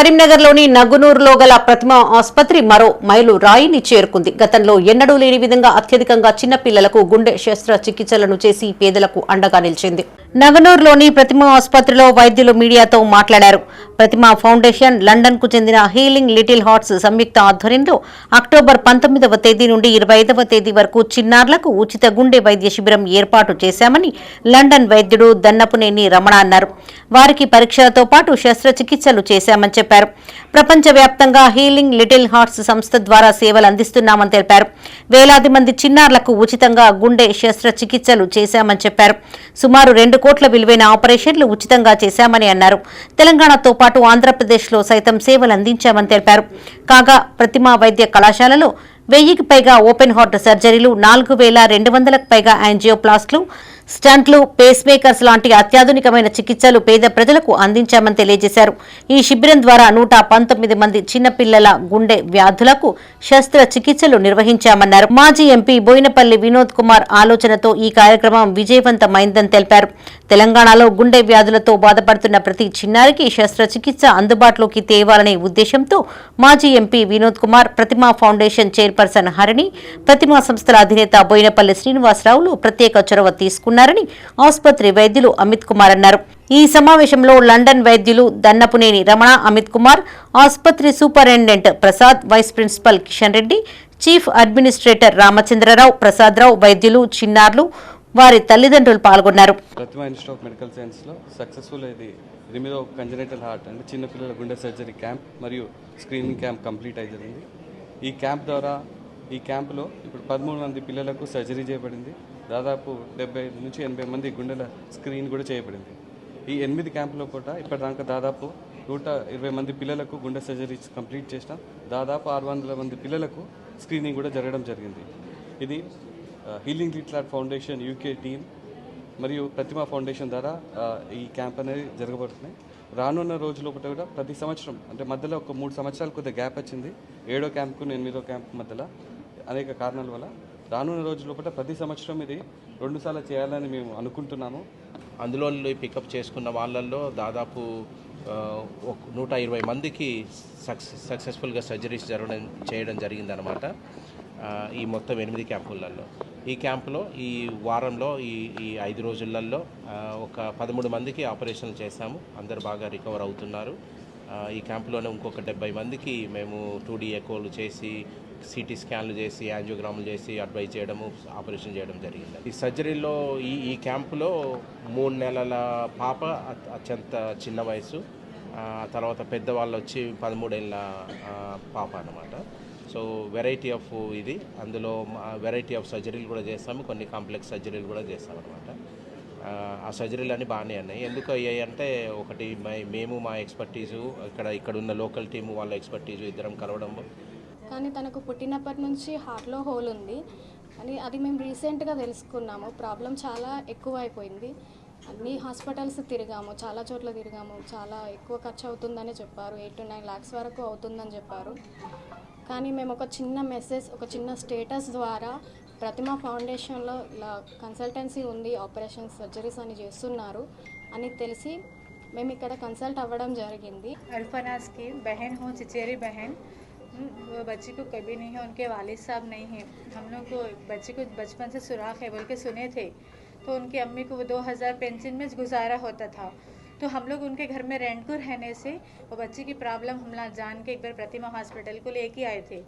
కరీంనగర్లోని నగునూరులో గల ప్రతిమ ఆసుపత్రి మరో మైలు రాయిని చేరుకుంది. గతంలో ఎన్నడూ లేని విధంగా అత్యధికంగా చిన్న పిల్లలకు గుండె శస్త్రచికిత్సలను చేసి పేదలకు అండగా నిలిచింది. నగనూరులోని ప్రతిమ ఆసుపత్రిలో వైద్యులు మీడియాతో మాట్లాడారు. ప్రతిమ ఫౌండేషన్ లండన్కు చెందిన హీలింగ్ లిటిల్ హార్ట్స్ సంయుక్త ఆధ్వర్యంలో అక్టోబర్ పంతొమ్మిదవ తేదీ నుండి ఇరవై ఐదవ తేదీ వరకు చిన్నారులకు ఉచిత గుండె వైద్య శిబిరం ఏర్పాటు చేశామని లండన్ వైద్యుడు దన్నపునేని రమణ అన్నారు. వారికి పరీక్షలతో పాటు శస్త్రచికిత్సలు చేశామని చెప్పారు. ప్రపంచవ్యాప్తంగా హీలింగ్ లిటిల్ హార్ట్స్ సంస్థ ద్వారా సేవలు అందిస్తున్నామని తెలిపారు. వేలాది మంది చిన్నారులకు ఉచితంగా గుండె శస్త్రచికిత్సలు చేశామని చెప్పారు. సుమారు రెండు కోట్ల విలువైన ఆపరేషన్లు ఉచితంగా చేశామని అన్నారు. తెలంగాణతో పాటు ఆంధ్రప్రదేశ్లో సైతం సేవలు అందించామని తెలిపారు. కాగా ప్రతిమా వైద్య కళాశాలలో వెయ్యికి పైగా ఓపెన్ హార్ట్ సర్జరీలు నాలుగు వేల రెండు వందలకు పైగా యాంజియోప్లాస్ట్లు స్టంట్లు పేస్మేకర్స్ లాంటి అత్యాధునికమైన చికిత్సలు పేద ప్రజలకు అందించామని తెలియజేశారు. ఈ శిబిరం ద్వారా నూట పంతొమ్మిది మంది చిన్నపిల్లల గుండె వ్యాధులకు శస్త్రచికిత్సలు నిర్వహించామన్నారు. మాజీ ఎంపీ బోయినపల్లి వినోద్ కుమార్ ఆలోచనతో ఈ కార్యక్రమం విజయవంతమైందని తెలిపారు. తెలంగాణలో గుండె వ్యాధులతో బాధపడుతున్న ప్రతి చిన్నారికి శస్త్రచికిత్స అందుబాటులోకి తేవాలనే ఉద్దేశంతో మాజీ MP Vinod Kumar Pratima foundation chairperson Harini Pratima సంస్థల అధినేత బోయినపల్లి శ్రీనివాసరావులు ప్రత్యేక చొరవ తీసుకున్నారు. తీసుకున్నారని ఆసుపత్రి వైద్యులు అమిత్ కుమార్ అన్నారు. ఈ సమావేశంలో లండన్ వైద్యులు దన్నపునేని రమణ అమిత్ కుమార్ ఆసుపత్రి superintendent Prasad vice principal Kishan Reddy chief administrator Ramachandrarao Prasadarao వైద్యులు చిన్నారులు వారి తల్లిదండ్రులు పాల్గొన్నారు. ప్రతిమా ఇన్స్టిట్యూట్ ఆఫ్ మెడికల్ సైన్స్లో సక్సెస్ఫుల్ ఇది ఎనిమిదో కంజనైటల్ హార్ట్ అంటే చిన్నపిల్లల గుండె సర్జరీ క్యాంప్ మరియు స్క్రీనింగ్ క్యాంప్ కంప్లీట్ అయి జరిగింది. ఈ క్యాంప్ ద్వారా ఈ క్యాంప్లో ఇప్పుడు పదమూడు మంది పిల్లలకు సర్జరీ చేయబడింది. దాదాపు డెబ్బై నుంచి ఎనభై మంది గుండెల స్క్రీన్ కూడా చేయబడింది. ఈ ఎనిమిది క్యాంపులో కూడా ఇప్పటిదాకా దాదాపు నూట ఇరవై మంది పిల్లలకు గుండె సర్జరీస్ కంప్లీట్ చేసిన. దాదాపు ఆరు వందల మంది పిల్లలకు స్క్రీనింగ్ కూడా జరగడం జరిగింది. ఇది హీలింగ్ లిట్లాట్ ఫౌండేషన్ యూకే టీమ్ మరియు ప్రతిమా ఫౌండేషన్ ద్వారా ఈ క్యాంప్ అనేది జరగబడుతున్నాయి రానున్న రోజుల ఒకటి కూడా ప్రతి సంవత్సరం అంటే మధ్యలో ఒక మూడు సంవత్సరాలు కొద్దిగా గ్యాప్ వచ్చింది. ఏడో క్యాంప్కు ఎనిమిదో క్యాంప్ మధ్యలో అనేక కారణాల వల్ల రానున్న రోజుల పట్ల ప్రతి సంవత్సరం ఇది రెండుసార్లు చేయాలని మేము అనుకుంటున్నాము. అందులో పికప్ చేసుకున్న వాళ్ళల్లో దాదాపు ఒక నూట ఇరవై మందికి సక్సెస్ సక్సెస్ఫుల్గా సర్జరీస్ జరగడం చేయడం జరిగిందనమాట ఈ మొత్తం ఎనిమిది క్యాంపులలో ఈ క్యాంపులో ఈ వారంలో ఈ ఈ ఐదు రోజులలో ఒక పదమూడు మందికి ఆపరేషన్లు చేశాము. అందరు బాగా రికవర్ అవుతున్నారు. ఈ క్యాంపులోనే ఇంకొక డెబ్బై మందికి మేము టూ డీ ఎకోలు చేసి సిటీ స్కాన్లు చేసి యాంజియోగ్రాములు చేసి అడ్వైజ్ చేయడము ఆపరేషన్ చేయడం జరిగింది. ఈ సర్జరీలో ఈ ఈ క్యాంపులో మూడు నెలల పాప అత్యంత చిన్న వయసు తర్వాత పెద్దవాళ్ళు వచ్చి పదమూడేళ్ళ పాప అనమాట సో వెరైటీ ఆఫ్ ఇది. అందులో వెరైటీ ఆఫ్ సర్జరీలు కూడా చేస్తాము. కొన్ని కాంప్లెక్స్ సర్జరీలు కూడా చేస్తాం అనమాట ఆ సర్జరీలు అన్నీ బాగానే ఉన్నాయి. ఎందుకు అయ్యాయి అంటే ఒకటి మై- మేము మా ఎక్స్పర్టీజు ఇక్కడ ఇక్కడ ఉన్న లోకల్ టీము వాళ్ళ ఎక్స్పర్టీజు ఇద్దరం కలవడం కానీ తనకు పుట్టినప్పటి నుంచి హార్ట్లో హోల్ ఉంది. అని అది మేము రీసెంట్గా తెలుసుకున్నాము. ప్రాబ్లం చాలా ఎక్కువ అయిపోయింది అన్ని హాస్పిటల్స్ తిరిగాము. చాలా చోట్ల తిరిగాము. చాలా ఎక్కువ ఖర్చు అవుతుందని చెప్పారు. ఎయిట్ టు నైన్ ల్యాక్స్ వరకు అవుతుందని చెప్పారు. కానీ మేము ఒక చిన్న మెసేజ్ ఒక చిన్న స్టేటస్ ద్వారా ప్రతిమ ఫౌండేషన్లో ఇలా కన్సల్టెన్సీ ఉంది ఆపరేషన్ సర్జరీస్ అని చేస్తున్నారు అని తెలిసి మేము ఇక్కడ కన్సల్ట్ అవ్వడం జరిగింది. అల్ఫనా బెహెన్ హో చిచేరి బెహెన్ वो बच्ची को कभी नहीं है, उनके वालिद साहब नहीं हैं। हम लोग को बच्ची को बचपन से सुराख है, बोल के सुने थे। तो उनकी अम्मी को वो दो हज़ार पेंशन में गुजारा होता था। तो हम लोग उनके घर में रेंट को रहने से वो बच्ची की प्रॉब्लम हम जान के एक बार प्रतिमा हॉस्पिटल को लेके आए थे।